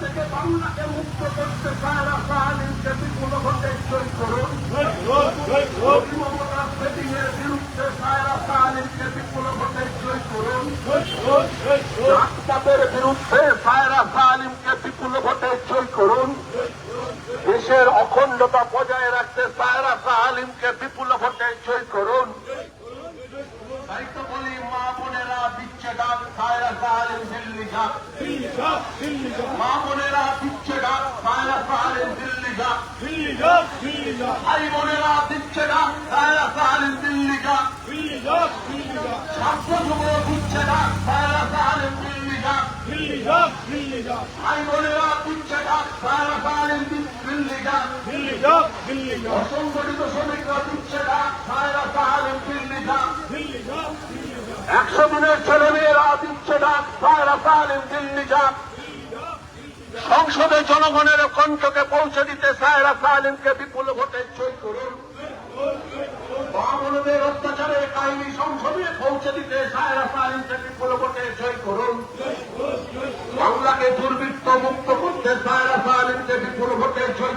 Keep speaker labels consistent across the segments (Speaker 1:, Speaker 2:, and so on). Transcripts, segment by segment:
Speaker 1: থেকে বাংলাকে মুক্ত করতে সায়রা সাহালিমকে বিপুল ভোটে জয় করুন মমতা সেদিনের বিরুদ্ধে সায়রা সাহালিমকে বিপুল ভোটে জয় করুন জাতপাতের বিরুদ্ধে সায়রা সালিমকে বিপুল ভোটে জয় করুন দেশের অখণ্ডতা বজায় রাখতে সায়রা সালিমকে বিপুল ভোটে জয় করুন। মা বোনেরা দিচ্ছে ডাক সায়রা সালিম দিল্লি যাক। মা বোনেরা দিচ্ছে ডাক সায়রা সালিম দিল্লি যাক। ভাই বোনেরা দিচ্ছে ডাক সায়রা সালিম দিল্লি ছাত্র দিচ্ছে ডাক সায়রা সালিম দিল্লি ভাই বোনেরা দিচ্ছে ডাক দিল্লি অসংগঠিত শ্রমিকরা দিচ্ছে ডাক দিল্লি একশো দিনের ছেলে মেয়েরা দিচ্ছে ডাক সায়রা সালিম দিল্লি যাক সংসদে জনগণের কণ্ঠকে পৌঁছে দিতে সায়রা সালিমকে বিপুল ভোটে জয় করুন। বামনদের অত্যাচারের কাহিনী সংসদে পৌঁছে দিতে সায়রা সালিমকে বিপুল ভোটে জয় করুন। বাংলাকে দুর্বৃত্ত মুক্ত করতে সায়রা সালিমকে বিপুল ভোটে জয়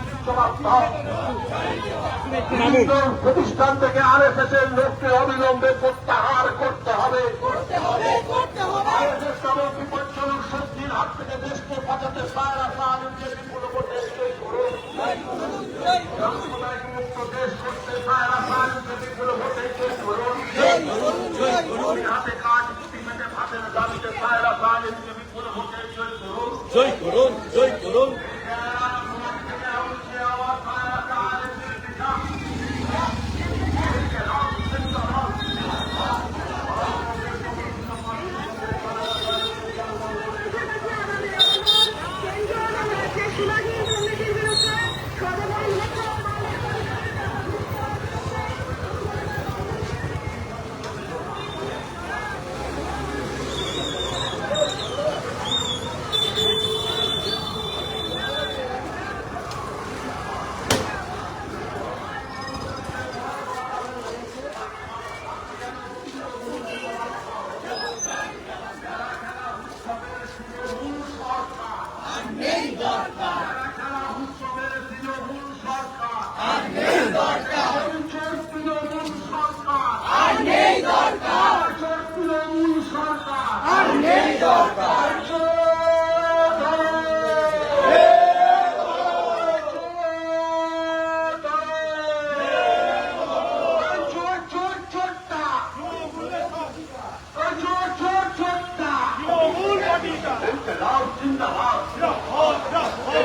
Speaker 1: প্রতিষ্ঠান থেকে আর এস এর লোককে অবিলম্বে প্রত্যাহার করতে হবে। শক্তির হাত থেকে দেশকে বাঁচাতে বিপুল মুক্ত দেশ করতে বিপুল হাতে কাজ ভাতের দাবিতে বিপুল করুন।
Speaker 2: জয় করুন জয় করুন।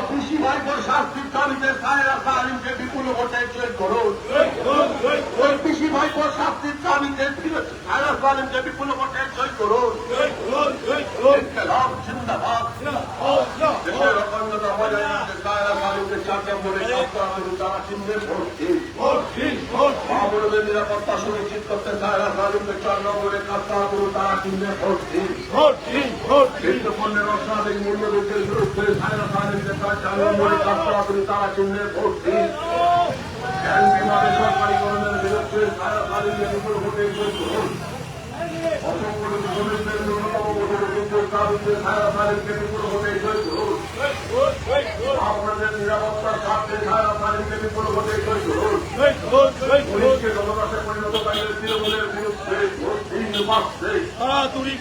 Speaker 1: কৃষি ভাইপোর শাস্তির দাবিতে সায়রা সালিমকে বিপুল ভোটে জয় করুন ওই কৃষি ভাইপোর শাস্তির দাবিতে সায়রা সালিমকে বিপুল ভোটে জয় করুন দেশের অখণ্ডতা বজায় রাখতে সায়রা সালিমকে চার নম্বরে তারা মহাবড়দের নিরাপত্তা সুনিশ্চিত করতে সায়রা সালিমকে চার নম্বরে করুন তারা চিহ্নে ভোট দিন। নিত্য পণ্যের অর্থনৈতিক মূল্য বৃদ্ধির বিরুদ্ধে সায়রা সালিমকে তার চার নম্বরে করুন তারা চিহ্নে ভোট দিন। জ্ঞান বিমা বিরুদ্ধে সালিমকে বিপুল ভোটে জয় করুন অসংগঠিত শ্রমিকদের ন্যূনতম মজুরি বৃদ্ধির দাবিতে সায়রা সালিমকে বিপুল ভোটে জয় করুন আপনাদের নিরাপত্তার স্বার্থে সায়রা সালিমকে বিপুল ভোটে জয় করুন পুলিশকে জনদাসে পরিণত কাজের তৃণমূলের বিরুদ্ধে ভোট দিন পাচ্ছে
Speaker 2: তাড়াতাড়ি
Speaker 1: এই
Speaker 2: কাছে
Speaker 1: চাকরিচোর তৃণমূলের বিরুদ্ধে ভোট দিন পাচ্ছে কাঁপছে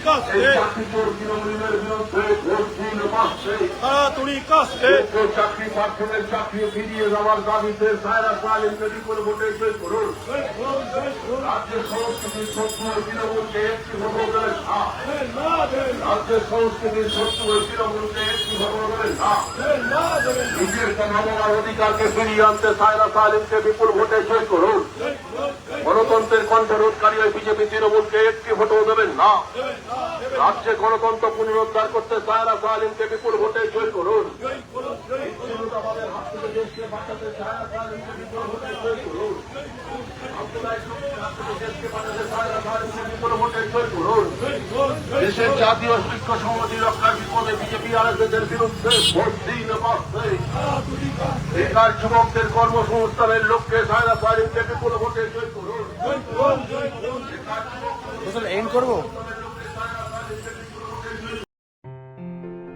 Speaker 1: চাকরি ফিরিয়ে রাজ্যের সংস্কৃতির অধিকারকে ফিরিয়ে আনতে সায়রা সালিমকে বিপুল ভোটে জয় করুন। গণতন্ত্রের কণ্ঠরোধকারী ওই বিজেপি তৃণমূলকে একটি ভোটও দেবেন না। রাজ্যে গণতন্ত্র পুনরুদ্ধার করতে সায়রা সালিমকে বিপুল ভোটে জয় করুন। দেশের জাতীয় ঐক্য সংহতি রক্ষার বিপদে বিজেপি আর এদের বিরুদ্ধে বেকার যুবকদের কর্মসংস্থানের লক্ষ্যে সায়রা সালিমকে বিপুল ভোটে
Speaker 2: জয় করুন।
Speaker 3: এন্ড করব?